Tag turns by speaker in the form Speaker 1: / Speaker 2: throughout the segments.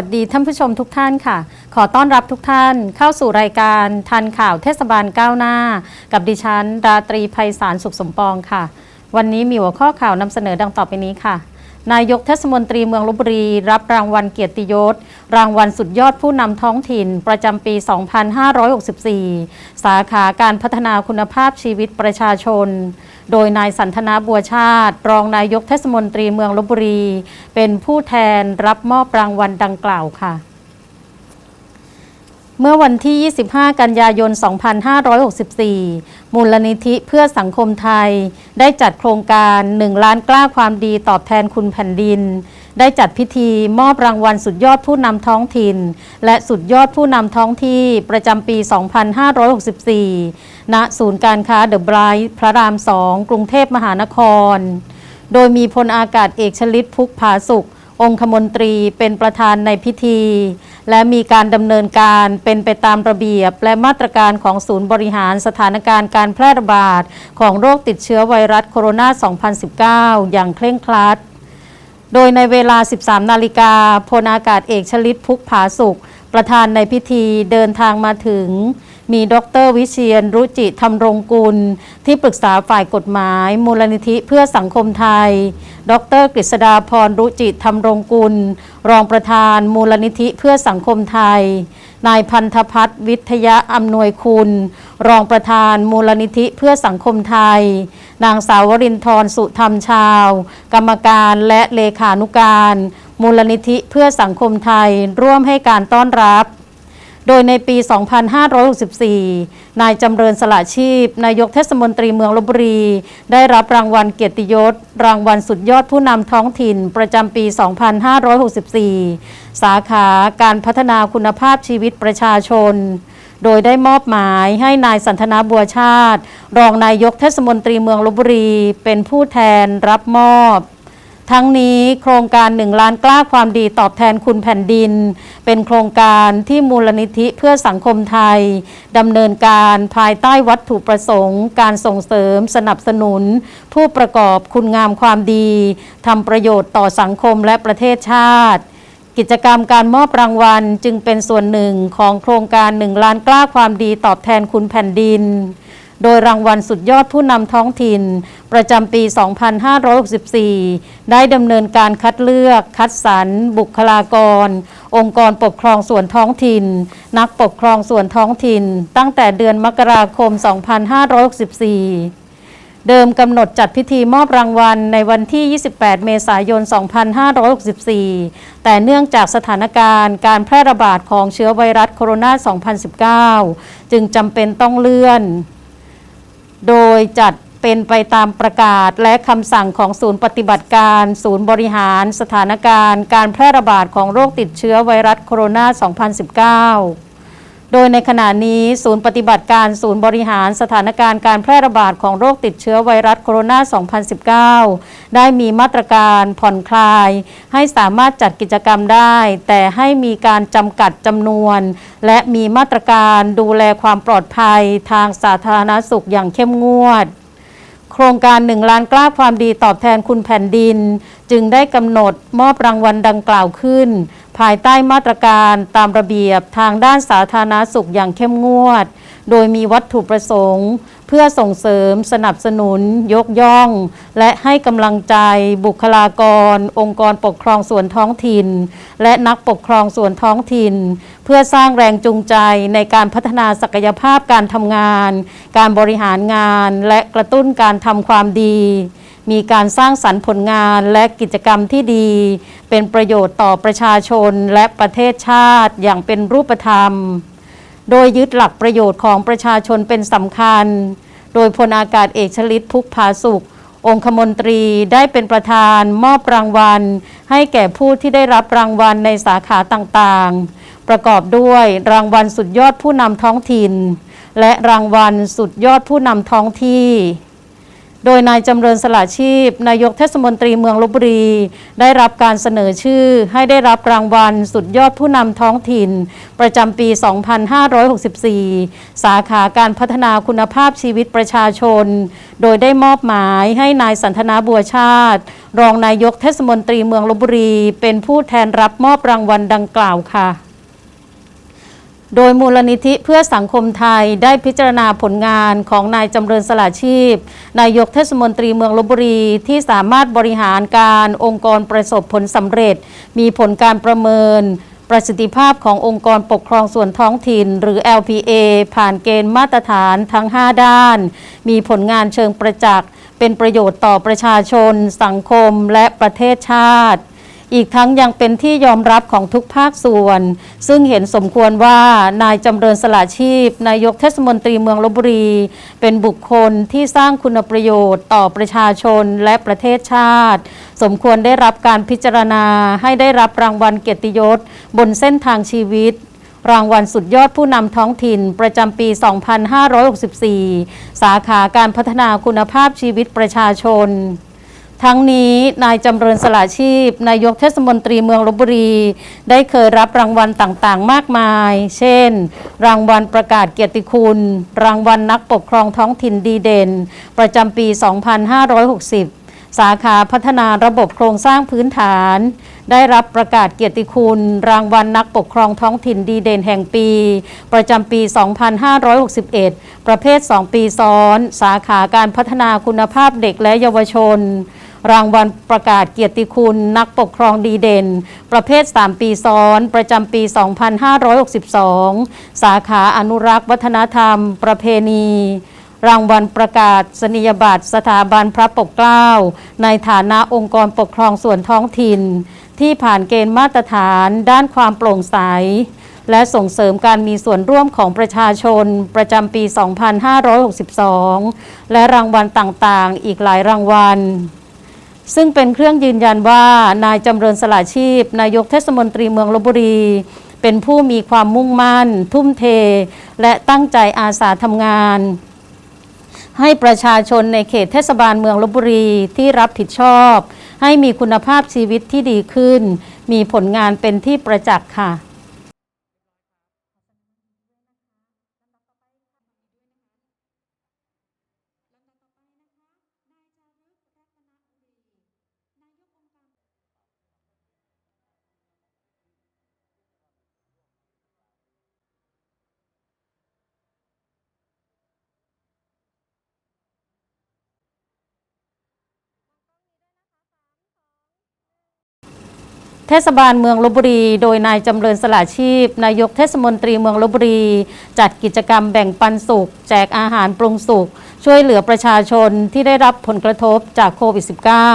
Speaker 1: สวัสดีท่านผู้ชมทุกท่านค่ะ ขอต้อนรับทุกท่านเข้าสู่รายการทันข่าวเทศบาลก้าวหน้า กับดิฉันราตรีไพศาลสุขสมปองค่ะ วันนี้มีหัวข้อข่าวนำเสนอดังต่อไปนี้ค่ะ นายกเทศมนตรีเมืองลบบุรี รับรางวัลเกียรติยศ รางวัลสุดยอดผู้นำท้องถิ่น ประจำปี 2564 สาขาการพัฒนาคุณภาพชีวิตประชาชน โดยนายสันทนาบัวชาติ รองนายกเทศมนตรีเมืองลบบุรี เป็นผู้แทนรับมอบรางวัลดังกล่าวค่ะเมื่อวันที่ 25 กันยายน 2564 มูลนิธิเพื่อสังคมไทย ได้จัดโครงการ 1 ล้านกล้าความดีตอบแทนคุณแผ่นดิน ได้จัดพิธีมอบรางวัลสุดยอดผู้นำท้องถิ่น และสุดยอดผู้นำท้องที่ประจำปี 2564 ณ ศูนย์การค้าเดอะไบรท์พระราม 2 กรุงเทพมหานคร โดยมีพลอากาศเอกชลิตพุกผาสุข องคมนตรีเป็นประธานในพิธี และมีการดำเนินการเป็นไปตามระเบียบ และมาตรการของศูนย์บริหารสถานการณ์การแพร่ระบาดของโรคติดเชื้อไวรัสโคโรนา 2019 อย่างเคร่งครัด โดยในเวลา 13 นาฬิกาพลอากาศเอกชลิตพุกผาสุข ประธานในพิธีเดินทางมาถึง มีดรวิเชียน รุจิธรรมรงกุล ที่ปรึกษาฝ่ายกฎหมาย มูลนิธิเพื่อสังคมไทย ดรกฤษดาพรรุจิธรรมรงกุล รองประธานมูลนิธิเพื่อสังคมไทย นายพันธพัฒน์วิทยาอำนวยคุณ รองประธานมูลนิธิเพื่อสังคมไทย นางสาววรินทร์สุธรรมชาว กรรมการและเลขานุการ มูลนิธิเพื่อสังคมไทยร่วมให้การต้อนรับ โดยในปี 2564 นายจำเริญสละชีพ นายกเทศมนตรีเมืองลบบุรี ได้รับรางวัลเกียรติยศ รางวัลสุดยอดผู้นำท้องถิ่นประจำปี 2564 สาขาการพัฒนาคุณภาพชีวิตประชาชนโดยได้มอบหมายให้นายสันทนาบัวชาติ รองนายกเทศมนตรีเมืองลบบุรี เป็นผู้แทนรับมอบ ทั้งนี้โครงการหนึ่งล้านกล้าความดีตอบแทนคุณแผ่นดิน เป็นโครงการที่มูลนิธิเพื่อสังคมไทยดำเนินการภายใต้วัตถุประสงค์ การส่งเสริมสนับสนุน ผู้ประกอบคุณงามความดีทำประโยชน์ต่อสังคมและประเทศชาติกิจกรรมการมอบรางวัลจึงเป็นส่วนหนึ่งของโครงการหนึ่งล้านกล้าความดีตอบแทนคุณแผ่นดิน โดยรางวัลสุดยอดผู้นำท้องถิ่น ประจำปี 2564 ได้ดำเนินการคัดเลือก คัดสรร บุคลากร องค์กรปกครองส่วนท้องถิ่น นักปกครองส่วนท้องถิ่น ตั้งแต่เดือนมกราคม 2564เดิมกำหนดจัดพิธีมอบรางวัลในวันที่ 28 เมษายน 2564 แต่เนื่องจากสถานการณ์การแพร่ระบาดของเชื้อไวรัสโคโรนา 2019 จึงจำเป็นต้องเลื่อน โดยจัดเป็นไปตามประกาศและคำสั่งของศูนย์ปฏิบัติการ ศูนย์บริหาร สถานการณ์ การแพร่ระบาดของโรคติดเชื้อไวรัสโคโรนา 2019 โดยในขณะนี้ศูนย์ปฏิบัติการศูนย์บริหารสถานการณ์การแพร่ระบาดของโรคติดเชื้อไวรัสโคโรนา 2019 ได้มีมาตรการผ่อนคลาย ให้สามารถจัดกิจกรรมได้ แต่ให้มีการจำกัดจำนวน และมีมาตรการดูแลความปลอดภัยทางสาธารณสุขอย่างเข้มงวดโครงการหนึ่งล้านกล้าความดีตอบแทนคุณแผ่นดิน จึงได้กำหนดมอบรางวัลดังกล่าวขึ้น ภายใต้มาตรการตามระเบียบทางด้านสาธารณสุขอย่างเข้มงวด โดยมีวัตถุประสงค์ เพื่อส่งเสริมสนับสนุน ยกย่อง และให้กำลังใจบุคลากร องค์กรปกครองส่วนท้องถิ่น และนักปกครองส่วนท้องถิ่น เพื่อสร้างแรงจูงใจในการพัฒนาศักยภาพการทำงาน การบริหารงาน และกระตุ้นการทำความดี มีการสร้างสรรค์ผลงานและกิจกรรมที่ดี เป็นประโยชน์ต่อประชาชนและประเทศชาติอย่างเป็นรูปธรรม โดยยึดหลักประโยชน์ของประชาชนเป็นสำคัญ โดยพลอากาศเอกชลิตพุกผาสุข องคมนตรีได้เป็นประธานมอบรางวัล ให้แก่ผู้ที่ได้รับรางวัลในสาขาต่างๆ ประกอบด้วยรางวัลสุดยอดผู้นำท้องถิ่น และรางวัลสุดยอดผู้นำท้องที่ โดยนายจำเริญสละชีพ นายกเทศมนตรีเมืองลบบุรี ได้รับการเสนอชื่อ ให้ได้รับรางวัล สุดยอดผู้นำท้องถิ่น ประจำปี 2564 สาขาการพัฒนาคุณภาพชีวิตประชาชน โดยได้มอบหมายให้นายสันทนาบัวชาติ รองนายกเทศมนตรีเมืองลบบุรี เป็นผู้แทนรับมอบรางวัลดังกล่าวค่ะ โดยมูลนิธิเพื่อสังคมไทยได้พิจารณาผลงานของนายจำเริญสละชีพ นายกเทศมนตรีเมืองลบบุรี ที่สามารถบริหารการองค์กรประสบผลสำเร็จ มีผลการประเมินประสิทธิภาพขององค์กรปกครองส่วนท้องถิ่น หรือ LPA ผ่านเกณฑ์มาตรฐานทั้ง 5 ด้าน มีผลงานเชิงประจักษ์ เป็นประโยชน์ต่อประชาชน สังคมและประเทศชาติ อีกทั้งยังเป็นที่ยอมรับของทุกภาคส่วน ซึ่งเห็นสมควรว่านายจำเริญสละชีพ นายกเทศมนตรีเมืองลบบุรี เป็นบุคคลที่สร้างคุณประโยชน์ต่อประชาชนและประเทศชาติ สมควรได้รับการพิจารณาให้ได้รับรางวัลเกียรติยศ บนเส้นทางชีวิตรางวัลสุดยอดผู้นำท้องถิ่นประจำปี 2564 สาขาการพัฒนาคุณภาพชีวิตประชาชน ทั้งนี้นายจำเริญสละชีพ นายกเทศมนตรีเมืองลบบุรี ได้เคยรับรางวัลต่างๆ มากมาย เช่น รางวัลประกาศเกียรติคุณ รางวัลนักปกครองท้องถิ่นดีเด่น ประจำปี 2560สาขาพัฒนาระบบโครงสร้างพื้นฐาน ได้รับประกาศเกียรติคุณ รางวัลนักปกครองท้องถิ่นดีเด่นแห่งปี ประจำปี 2561 ประเภท 2 ปีซ้อน สาขาการพัฒนาคุณภาพเด็กและเยาวชน รางวัลประกาศเกียรติคุณนักปกครองดีเด่น ประเภท 3 ปีซ้อน ประจำปี 2562 สาขาอนุรักษ์วัฒนธรรม ประเพณีรางวัลประกาศสนียบัตรสถาบันพระปกเกล้า ในฐานะองค์กรปกครองส่วนท้องถิ่น ที่ผ่านเกณฑ์มาตรฐานด้านความโปร่งใส และส่งเสริมการมีส่วนร่วมของประชาชนประจำปี 2562 และรางวัลต่างๆ อีกหลายรางวัล ซึ่งเป็นเครื่องยืนยันว่านายจำเริญสละชีพ นายกเทศมนตรีเมืองลบบุรี เป็นผู้มีความมุ่งมั่น ทุ่มเท และตั้งใจอาสาทำงาน ให้ประชาชนในเขตเทศบาลเมืองลบบุรีที่รับผิดชอบ ให้มีคุณภาพชีวิตที่ดีขึ้น มีผลงานเป็นที่ประจักษ์ค่ะ เทศบาลเมืองลบบุรี โดยนายจำเริญสละชีพ นายกเทศมนตรีเมืองลบบุรี จัดกิจกรรมแบ่งปันสุข แจกอาหารปรุงสุข ช่วยเหลือประชาชนที่ได้รับผลกระทบจากโควิด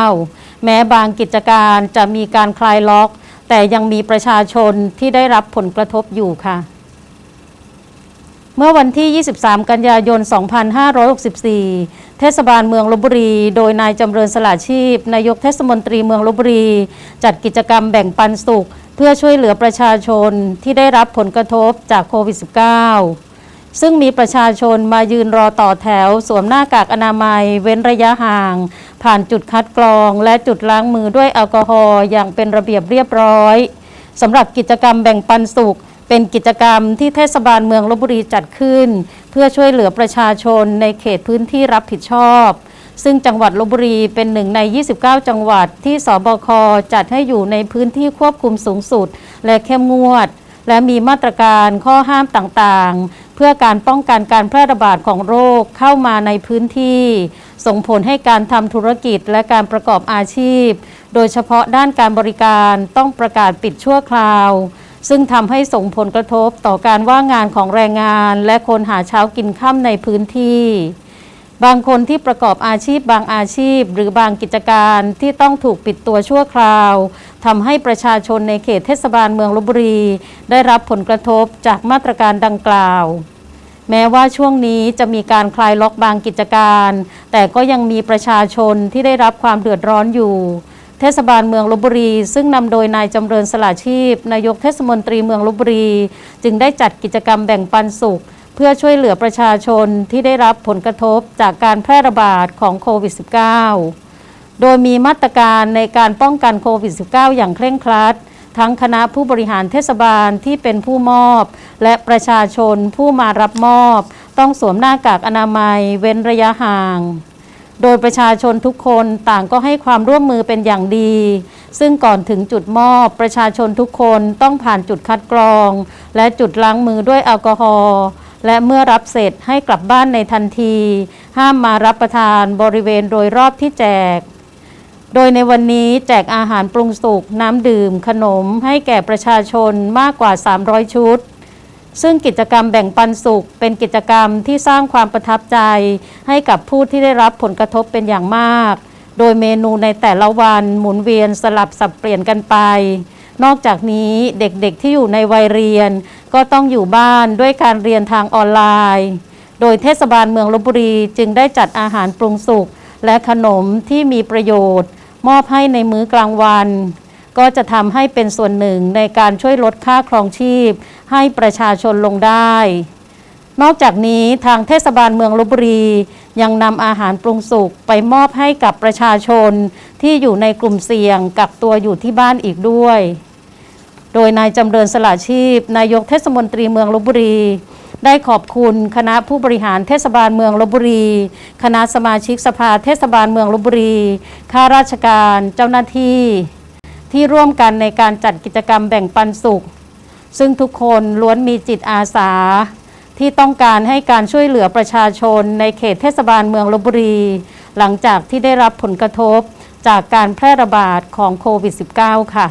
Speaker 1: -19 แม้บางกิจการจะมีการคลายล็อก แต่ยังมีประชาชนที่ได้รับผลกระทบอยู่ค่ะ เมื่อวันที่ 23 กันยายน 2564 เทศบาลเมืองลบบุรี โดยนายจำเริญสละชีพ นายกเทศมนตรีเมืองลบบุรี จัดกิจกรรมแบ่งปันสุข เพื่อช่วยเหลือประชาชนที่ได้รับผลกระทบจากโควิด -19 ซึ่งมีประชาชนมายืนรอต่อแถว สวมหน้ากากอนามัย เว้นระยะห่าง ผ่านจุดคัดกรอง และจุดล้างมือด้วยแอลกอฮอล์อย่างเป็นระเบียบเรียบร้อยสำหรับกิจกรรมแบ่งปันสุข เป็นกิจกรรมที่เทศบาลเมืองลบบุรีจัดขึ้น เพื่อช่วยเหลือประชาชนในเขตพื้นที่รับผิดชอบ ซึ่งจังหวัดลบบุรีเป็นหนึ่งใน 29 จังหวัดที่สบคจัดให้อยู่ในพื้นที่ควบคุมสูงสุด และเข้มงวด และมีมาตรการข้อห้ามต่างๆ เพื่อการป้องกันการแพร่ระบาดของโรคเข้ามาในพื้นที่ ส่งผลให้การทำธุรกิจและการประกอบอาชีพ โดยเฉพาะด้านการบริการต้องประกาศปิดชั่วคราว ซึ่งทำให้ส่งผลกระทบต่อการว่างงานของแรงงาน และคนหาเช้ากินค่ำในพื้นที่ บางคนที่ประกอบอาชีพบางอาชีพ หรือบางกิจการที่ต้องถูกปิดตัวชั่วคราวทำให้ประชาชนในเขตเทศบาลเมืองลบบุรี ได้รับผลกระทบจากมาตรการดังกล่าว แม้ว่าช่วงนี้จะมีการคลายล็อกบางกิจการ แต่ก็ยังมีประชาชนที่ได้รับความเดือดร้อนอยู่ เทศบาลเมืองลบบุรี ซึ่งนำโดยนายจำเริญสละชีพ นายกเทศมนตรีเมืองลบบุรี จึงได้จัดกิจกรรมแบ่งปันสุข เพื่อช่วยเหลือประชาชนที่ได้รับผลกระทบจากการแพร่ระบาดของโควิด -19 โดยมีมาตรการในการป้องกันโควิด -19 อย่างเคร่งครัด ทั้งคณะผู้บริหารเทศบาลที่เป็นผู้มอบ และประชาชนผู้มารับมอบ ต้องสวมหน้ากากอนามัย เว้นระยะห่าง โดยประชาชนทุกคนต่างก็ให้ความร่วมมือเป็นอย่างดี ซึ่งก่อนถึงจุดมอบประชาชนทุกคนต้องผ่านจุดคัดกรอง และจุดล้างมือด้วยแอลกอฮอล์และเมื่อรับเสร็จให้กลับบ้านในทันที ห้ามมารับประทานบริเวณโดยรอบที่แจก โดยในวันนี้แจกอาหารปรุงสุกน้ำดื่ม ขนมให้แก่ประชาชนมากกว่า 300 ชุด ซึ่งกิจกรรมแบ่งปันสุข เป็นกิจกรรมที่สร้างความประทับใจ ให้กับผู้ที่ได้รับผลกระทบเป็นอย่างมาก โดยเมนูในแต่ละวันหมุนเวียนสลับสับเปลี่ยนกันไป นอกจากนี้เด็กๆที่อยู่ในวัยเรียน ก็ต้องอยู่บ้านด้วยการเรียนทางออนไลน์ โดยเทศบาลเมืองลบบุรีจึงได้จัดอาหารปรุงสุกและขนมที่มีประโยชน์ มอบให้ในมื้อกลางวันก็จะทำให้เป็นส่วนหนึ่งในการช่วยลดค่าครองชีพ ให้ประชาชนลงได้ นอกจากนี้ทางเทศบาลเมืองลบบุรี ยังนำอาหารปรุงสุกไปมอบให้กับประชาชนที่อยู่ในกลุ่มเสี่ยงกักตัวอยู่ที่บ้านอีกด้วย โดยนายจำเริญสละชีพ นายกเทศมนตรีเมืองลบบุรีได้ขอบคุณคณะผู้บริหารเทศบาลเมืองลบบุรี คณะสมาชิกสภาเทศบาลเมืองลบบุรี ข้าราชการ เจ้าหน้าที่ ที่ร่วมกันในการจัดกิจกรรมแบ่งปันสุข ซึ่งทุกคนล้วนมีจิตอาสา ที่ต้องการให้การช่วยเหลือประชาชนในเขตเทศบาลเมืองลบบุรี หลังจากที่ได้รับผลกระทบจากการแพร่ระบาดของโควิด -19 ค่ะ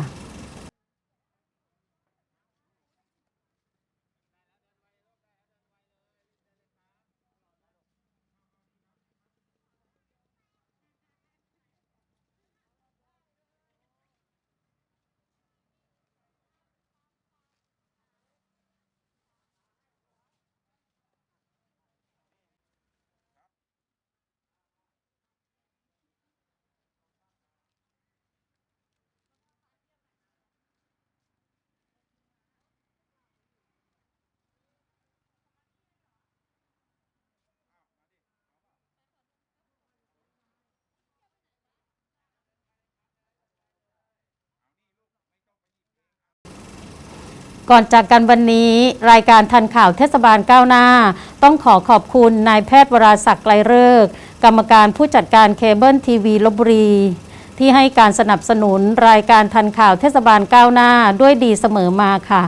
Speaker 1: ก่อนจากกันวันนี้รายการทันข่าวเทศบาลก้าวหน้า ต้องขอขอบคุณนายแพทย์วราศักดิ์ไกลเลิกกรรมการผู้จัดการเคเบิลทีวีลบบุรี ที่ให้การสนับสนุนรายการทันข่าวเทศบาลก้าวหน้าด้วยดีเสมอมาค่ะ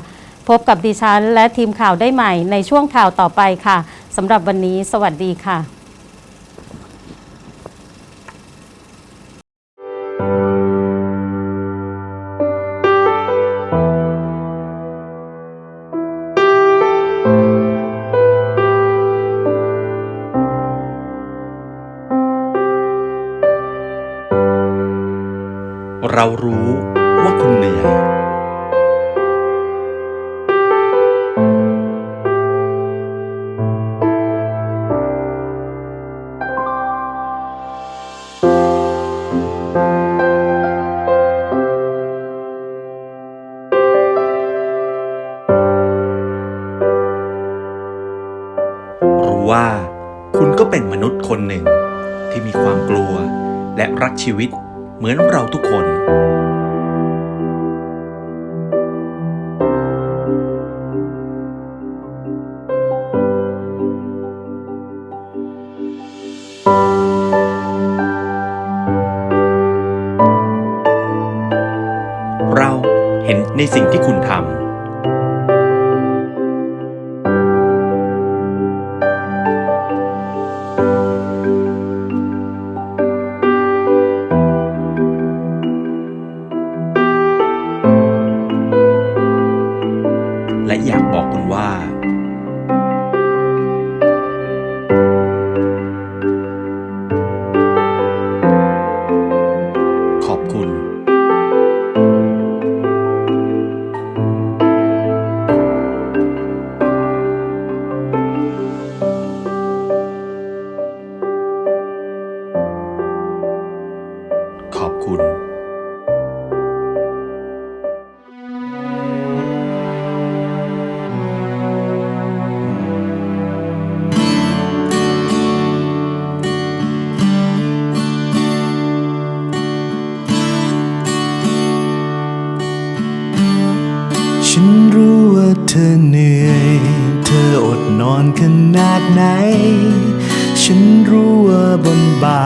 Speaker 1: พบกับดิฉันและทีมข่าวได้ใหม่ในช่วงข่าวต่อไปค่ะสำหรับวันนี้ สวัสดีค่ะ
Speaker 2: เรารู้ว่าคุณเหนื่อย รู้ว่าคุณก็เป็นมนุษย์คนหนึ่งที่มีความกลัวและรักชีวิตเหมือนเราทุกคน สิ่งที่คุณทำ
Speaker 3: นอนขนาดไหนฉฉันรู้ว่าบนบา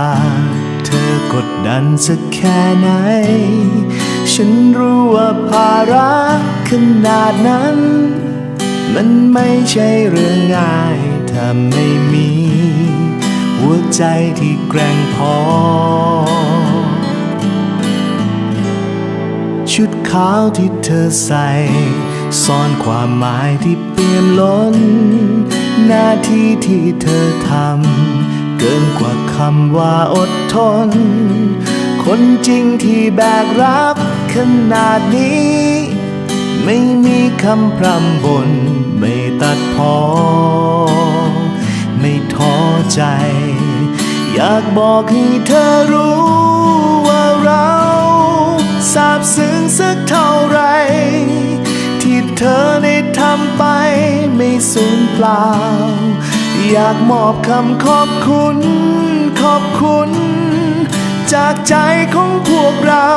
Speaker 3: เธอกดดันสักแค่ไหน ฉันรู้ว่าภาระขนาดนั้น มันไม่ใช่เรื่องง่ายถ้าไม่มี หัวใจที่แกร่งพอ ชุดขาวที่เธอใส่ ซ่อนความหมายที่เปี่ยมล้น หน้าที่ที่เธอทำเกินกว่าคำว่าอดทน คนจริงที่แบกรับขนาดนี้ ไม่มีคำพร่ำบนไม่ตัดพอ ไม่ท้อใจ อยากบอกให้เธอรู้ว่าเราซาบซึ้งสักเท่าไหร่ เธอได้ทำไปไม่สูญเปล่า อยากมอบคำขอบคุณ ขอบคุณ จากใจของพวกเรา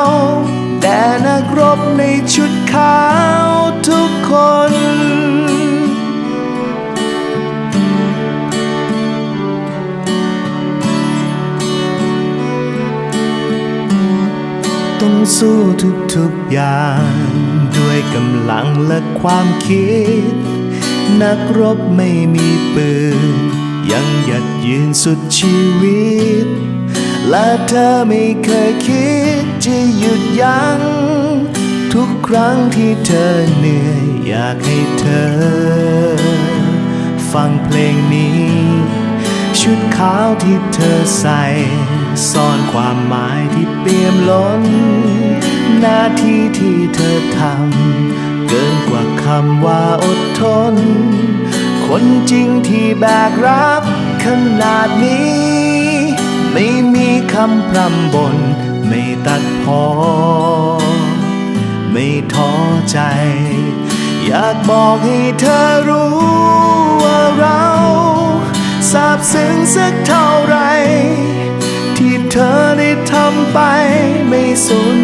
Speaker 3: แด่นักรบในชุดขาวทุกคนต้องสู้ทุกๆอย่างด้ว กำลังและความคิด นักรบไม่มีปืน ยังหยัดยืนสุดชีวิต และเธอไม่เคยคิดจะหยุดยัง้งทุกครั้งที่เธอเหนื่อยอยากให้เธอ ฟังเพลงนี้ ชุดขาวที่เธอใส่ซ่อนความหมายที่เปี่ยมล้น หน้าที่ที่เธอทำเกินกว่าคำว่าอดทน คนจริงที่แบกรับขนาดนี้ ไม่มีคำพร่ำบน ไม่ตัดพอ ไม่ท้อใจ อยากบอกให้เธอรู้ว่าเราซาบซึ้งสักเท่าไร ที่เธอได้ทำไปไม่สูญ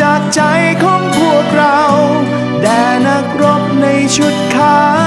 Speaker 3: จากใจของพวกเรา แด่นักรบในชุดขาว